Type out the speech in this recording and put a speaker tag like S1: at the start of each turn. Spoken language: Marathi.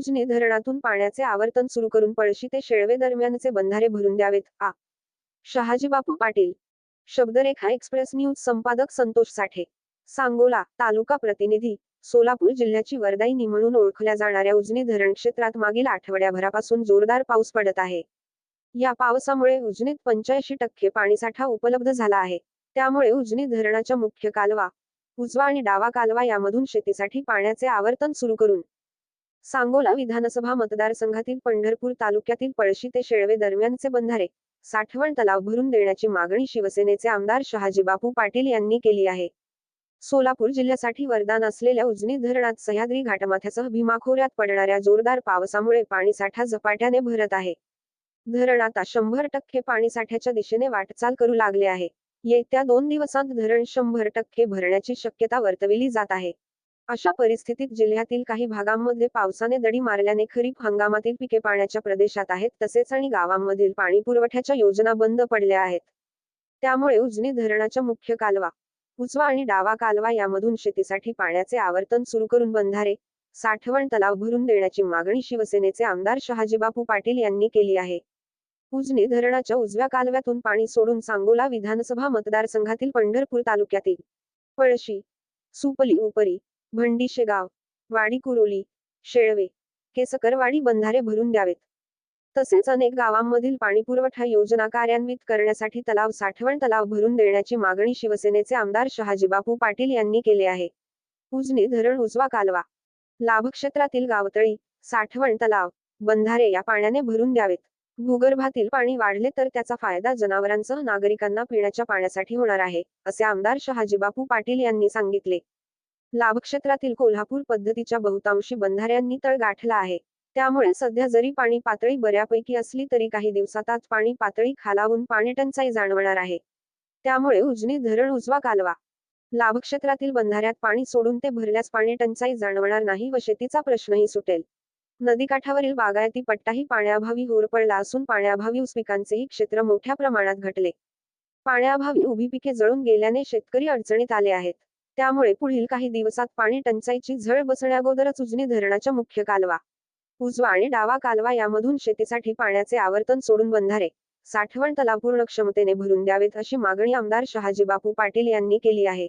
S1: भुजने धरणातून पाण्याचे आवर्तन सुरू करून पळशी ते शेळवे दरम्यानचे बंधारे भरून द्यावेत. आ. शहाजीबापू पाटील. शब्दरेखा एक्सप्रेस न्यूज संपादक संतोष साठे. सांगोला तालुका प्रतिनिधी. सोलापूर जिल्ह्याची वरदायिनी म्हणून ओळखल्या जाणाऱ्या उजनी धरण क्षेत्रात मागील आठवड्याभरापासून जोरदार पाऊस पडत आहे. या पावसामुळे उजनीत पंच्याऐंशी टक्के पाणीसाठा उपलब्ध झाला आहे. त्यामुळे उजनी धरणाच्या मुख्य कालवा उजवा आणि डावा कालवा यामधून शेतीसाठी पाण्याचे आवर्तन सुरू करून सांगोला विधानसभा मतदारसंघातील पंढरपूर तालुक्यातील पळशी ते शेळवे दरम्यानचे बंधारे. साठवण तलाव भरून देण्याची मागणी शिवसेनेचे आमदार शहाजीबापू पाटील यांनी केली आहे. सोलापूर जिल्ह्यासाठी वरदान असलेल्या उजनी धरणात सह्याद्री घाटमाथ्यासह भीमा खोऱ्यात पडणाऱ्या जोरदार पावसामुळे पाणीसाठा झपाट्याने भरत आहे. धरण आता शंभर टक्के पाणीसाठ्याच्या दिशेने वाटचाल करू लागले आहे. येत्या दोन दिवसांत धरण शंभर टक्के भरण्याची शक्यता वर्तविली जात आहे. अशा परिस्थितीत जिल्ह्यातील काही भागांमध्ये पावसाने दडी मारल्याने खरीप हंगामातील पिके पाण्याच्या प्रदेशात आहेत तसेच आणि गावांमधील पाणी पुरवठ्याच्या योजना बंद पडल्या आहेत. त्यामुळे उजनी धरणाच्या मुख्य कालवा उजवा आणि डावा कालवा यामधून शेतीसाठी पाण्याचे आवर्तन सुरू करून बंधारे साठवण तलाव भरून देण्याची मागणी शिवसेनेचे आमदार शहाजीबापू पाटील यांनी केली आहे. उजनी धरणाच्या उजव्या कालव्यातून पाणी सोडून सांगोला विधानसभा मतदारसंघातील पंढरपूर तालुक्यातील पळशी सुपली उपरी भंडीशेगाव वाडी कुरोली शेळवे केसकरवाडी बंधारे भरून द्यावेत. तसेच अनेक गावांमधील पाणीपुरवठा योजना कार्यान्वित करण्यासाठी तलाव साठवण तलाव भरून देण्याची मागणी शिवसेनेचे आमदार शहाजीबापू पाटील यांनी केले आहे. उजनी धरण उजवा कालवा. लाभक्षेत्रातील गावतळी साठवण तलाव बंधारे या पाण्याने भरून द्यावेत. भूगर्भातील पाणी वाढले तर त्याचा फायदा जनावरांसह नागरिकांना पिण्याच्या पाण्यासाठी होणार आहे असे आमदार शहाजीबापू पाटील यांनी सांगितले. लाभक्षेत्रातील कोल्हापूर पद्धतीच्या बहुतांशी बंधाऱ्यांनी तळ गाठला आहे. त्यामुळे सध्या जरी पाणी पातळी बऱ्यापैकी असली तरी काही दिवसातच पाणी पातळी खालावून पाणीटंचाई जाणवणार आहे. त्यामुळे उजनी धरण उजवा कालवा. लाभक्षेत्रातील बंधाऱ्यात पाणी सोडून ते भरल्यास पाणी टंचाई जाणवणार नाही व शेतीचा प्रश्नही सुटेल. नदीकाठावरील बागायती पट्टाही पाण्याअभावी होरपळला असून पाण्याअभावी ऊस पिकांचेही क्षेत्र मोठ्या प्रमाणात घटले. पाण्याअभावी उभी पिके जळून गेल्याने शेतकरी अडचणीत आले आहेत. त्यामुळे पुढील काही दिवसात पाणी टंचाईची झळ बसण्याअगोदरच उजनी धरणाच्या मुख्य कालवा. उजवा आणि डावा कालवा यामधून शेतीसाठी पाण्याचे आवर्तन सोडून बंधारे. साठवण तलाव पूर्ण क्षमतेने भरून द्यावेत अशी मागणी आमदार शहाजीबापू पाटील यांनी केली आहे.